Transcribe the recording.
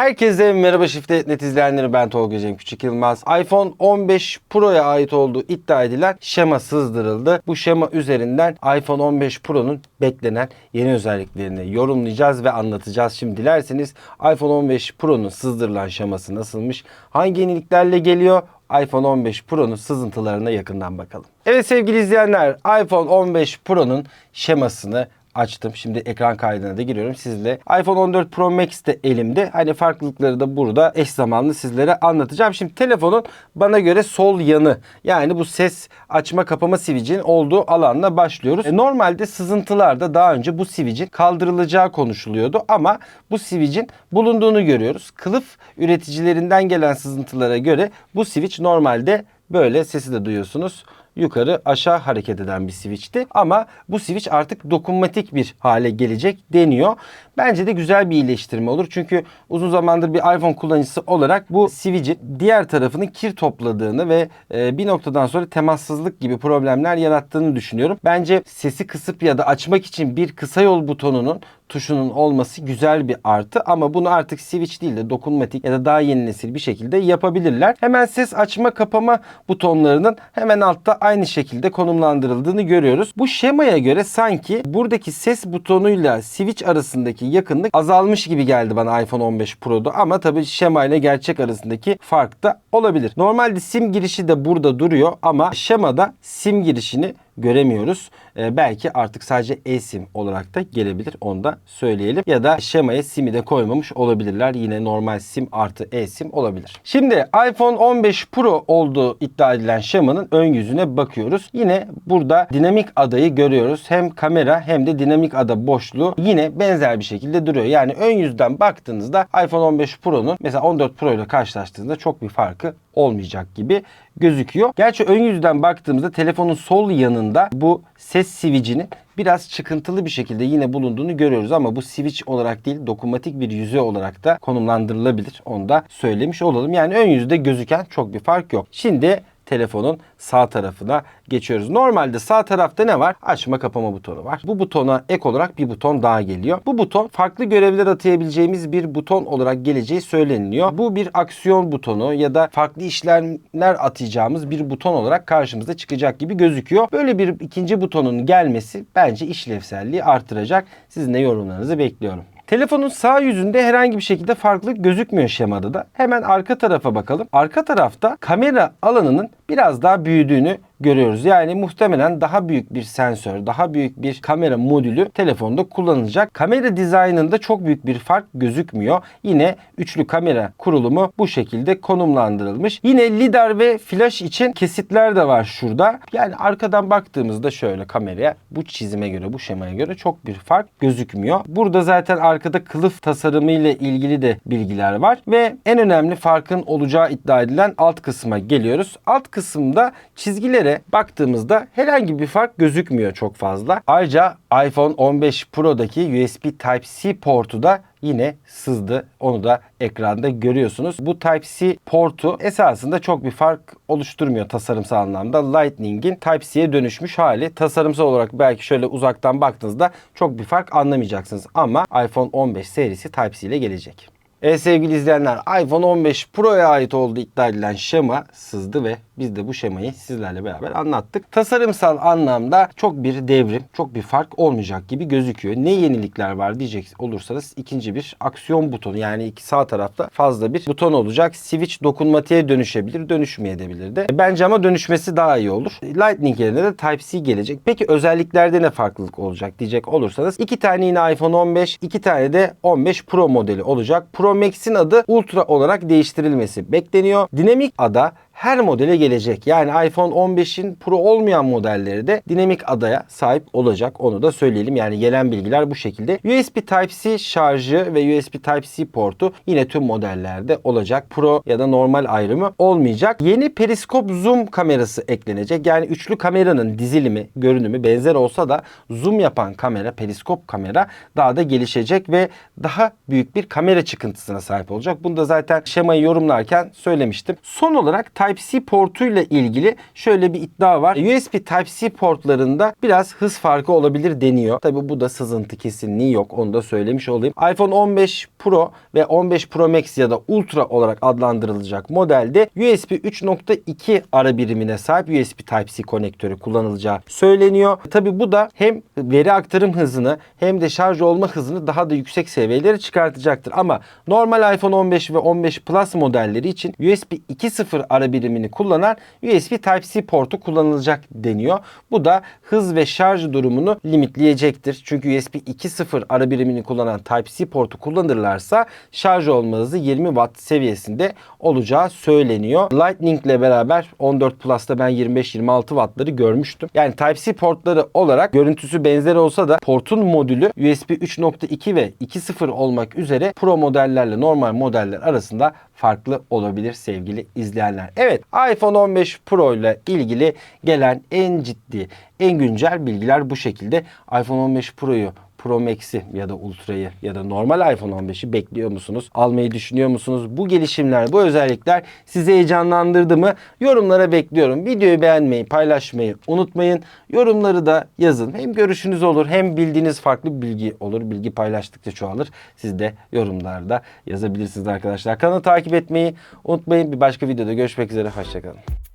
Herkese merhaba Shift Net izleyenleri ben Tolga Cem Küçük Yılmaz. iPhone 15 Pro'ya ait olduğu iddia edilen şema sızdırıldı. Bu şema üzerinden iPhone 15 Pro'nun beklenen yeni özelliklerini yorumlayacağız ve anlatacağız. Şimdi dilerseniz iPhone 15 Pro'nun sızdırılan şeması nasılmış? Hangi yeniliklerle geliyor? iPhone 15 Pro'nun sızıntılarına yakından bakalım. Evet sevgili izleyenler iPhone 15 Pro'nun şemasını açtım. Şimdi ekran kaydına da giriyorum sizle. iPhone 14 Pro Max de elimde. Hani farklılıkları da burada eş zamanlı sizlere anlatacağım. Şimdi telefonun bana göre sol yanı yani bu ses açma kapama switch'in olduğu alanla başlıyoruz. E, normalde sızıntılarda daha önce bu switch'in kaldırılacağı konuşuluyordu ama bu switch'in bulunduğunu görüyoruz. Kılıf üreticilerinden gelen sızıntılara göre bu switch normalde böyle sesi de duyuyorsunuz yukarı aşağı hareket eden bir switch'ti. Ama bu switch artık dokunmatik bir hale gelecek deniyor. Bence de güzel bir iyileştirme olur. Çünkü uzun zamandır bir iPhone kullanıcısı olarak bu switch'in diğer tarafının kir topladığını ve e, bir noktadan sonra temassızlık gibi problemler yarattığını düşünüyorum. Bence sesi kısıp ya da açmak için bir kısa yol butonunun tuşunun olması güzel bir artı ama bunu artık switch değil de dokunmatik ya da daha yeni nesil bir şekilde yapabilirler. Hemen ses açma kapama butonlarının hemen altta aynı şekilde konumlandırıldığını görüyoruz. Bu şemaya göre sanki buradaki ses butonuyla switch arasındaki yakınlık azalmış gibi geldi bana iPhone 15 Pro'da ama tabii şema ile gerçek arasındaki fark da olabilir. Normalde sim girişi de burada duruyor ama şemada sim girişini göremiyoruz. Ee, belki artık sadece eSIM olarak da gelebilir. Onu da söyleyelim. Ya da şemaya SIM'i de koymamış olabilirler. Yine normal SIM artı eSIM olabilir. Şimdi iPhone 15 Pro olduğu iddia edilen şemanın ön yüzüne bakıyoruz. Yine burada dinamik adayı görüyoruz. Hem kamera hem de dinamik ada boşluğu yine benzer bir şekilde duruyor. Yani ön yüzden baktığınızda iPhone 15 Pro'nun mesela 14 Pro ile karşılaştığınızda çok bir farkı olmayacak gibi gözüküyor. Gerçi ön yüzden baktığımızda telefonun sol yanında bu ses switch'inin biraz çıkıntılı bir şekilde yine bulunduğunu görüyoruz ama bu switch olarak değil dokunmatik bir yüzey olarak da konumlandırılabilir. Onu da söylemiş olalım. Yani ön yüzde gözüken çok bir fark yok. Şimdi telefonun sağ tarafına geçiyoruz. Normalde sağ tarafta ne var? Açma kapama butonu var. Bu butona ek olarak bir buton daha geliyor. Bu buton farklı görevler atayabileceğimiz bir buton olarak geleceği söyleniliyor. Bu bir aksiyon butonu ya da farklı işlemler atacağımız bir buton olarak karşımıza çıkacak gibi gözüküyor. Böyle bir ikinci butonun gelmesi bence işlevselliği artıracak. Sizin de yorumlarınızı bekliyorum. Telefonun sağ yüzünde herhangi bir şekilde farklılık gözükmüyor şemada da. Hemen arka tarafa bakalım. Arka tarafta kamera alanının biraz daha büyüdüğünü görüyoruz. Yani muhtemelen daha büyük bir sensör, daha büyük bir kamera modülü telefonda kullanılacak. Kamera dizaynında çok büyük bir fark gözükmüyor. Yine üçlü kamera kurulumu bu şekilde konumlandırılmış. Yine lidar ve flash için kesitler de var şurada. Yani arkadan baktığımızda şöyle kameraya bu çizime göre, bu şemaya göre çok bir fark gözükmüyor. Burada zaten arkada kılıf tasarımı ile ilgili de bilgiler var ve en önemli farkın olacağı iddia edilen alt kısma geliyoruz. Alt kısımda çizgilere baktığımızda herhangi bir fark gözükmüyor çok fazla. Ayrıca iPhone 15 Pro'daki USB Type-C portu da yine sızdı. Onu da ekranda görüyorsunuz. Bu Type-C portu esasında çok bir fark oluşturmuyor tasarımsal anlamda. Lightning'in Type-C'ye dönüşmüş hali. Tasarımsal olarak belki şöyle uzaktan baktığınızda çok bir fark anlamayacaksınız. Ama iPhone 15 serisi Type-C ile gelecek. Evet sevgili izleyenler iPhone 15 Pro'ya ait olduğu iddia edilen şema sızdı ve biz de bu şemayı sizlerle beraber anlattık. Tasarımsal anlamda çok bir devrim, çok bir fark olmayacak gibi gözüküyor. Ne yenilikler var diyecek olursanız ikinci bir aksiyon butonu yani iki sağ tarafta fazla bir buton olacak. Switch dokunmatiğe dönüşebilir, dönüşmeyebilir de. Bence ama dönüşmesi daha iyi olur. Lightning yerine de Type-C gelecek. Peki özelliklerde ne farklılık olacak diyecek olursanız iki tane yine iPhone 15, iki tane de 15 Pro modeli olacak. Pro Max'in adı Ultra olarak değiştirilmesi bekleniyor. Dinamik ada her modele gelecek. Yani iPhone 15'in Pro olmayan modelleri de dinamik adaya sahip olacak. Onu da söyleyelim. Yani gelen bilgiler bu şekilde. USB Type-C şarjı ve USB Type-C portu yine tüm modellerde olacak. Pro ya da normal ayrımı olmayacak. Yeni periskop zoom kamerası eklenecek. Yani üçlü kameranın dizilimi, görünümü benzer olsa da zoom yapan kamera, periskop kamera daha da gelişecek ve daha büyük bir kamera çıkıntısına sahip olacak. Bunu da zaten şemayı yorumlarken söylemiştim. Son olarak Type Type-C portuyla ilgili şöyle bir iddia var. USB Type-C portlarında biraz hız farkı olabilir deniyor. Tabi bu da sızıntı kesinliği yok. Onu da söylemiş olayım. iPhone 15 Pro ve 15 Pro Max ya da Ultra olarak adlandırılacak modelde USB 3.2 ara birimine sahip USB Type-C konektörü kullanılacağı söyleniyor. Tabi bu da hem veri aktarım hızını hem de şarj olma hızını daha da yüksek seviyelere çıkartacaktır. Ama normal iPhone 15 ve 15 Plus modelleri için USB 2.0 ara birimini kullanan USB Type-C portu kullanılacak deniyor. Bu da hız ve şarj durumunu limitleyecektir. Çünkü USB 2.0 ara birimini kullanan Type-C portu kullanırlarsa şarj olma hızı 20 Watt seviyesinde olacağı söyleniyor. Lightning ile beraber 14 Plus'ta ben 25-26 Watt'ları görmüştüm. Yani Type-C portları olarak görüntüsü benzer olsa da portun modülü USB 3.2 ve 2.0 olmak üzere Pro modellerle normal modeller arasında farklı olabilir sevgili izleyenler. Evet iPhone 15 Pro ile ilgili gelen en ciddi, en güncel bilgiler bu şekilde. iPhone 15 Pro'yu Pro Max'i ya da Ultra'yı ya da normal iPhone 15'i bekliyor musunuz? Almayı düşünüyor musunuz? Bu gelişimler, bu özellikler sizi heyecanlandırdı mı? Yorumlara bekliyorum. Videoyu beğenmeyi, paylaşmayı unutmayın. Yorumları da yazın. Hem görüşünüz olur hem bildiğiniz farklı bir bilgi olur. Bilgi paylaştıkça çoğalır. Siz de yorumlarda yazabilirsiniz arkadaşlar. Kanalı takip etmeyi unutmayın. Bir başka videoda görüşmek üzere. Hoşçakalın.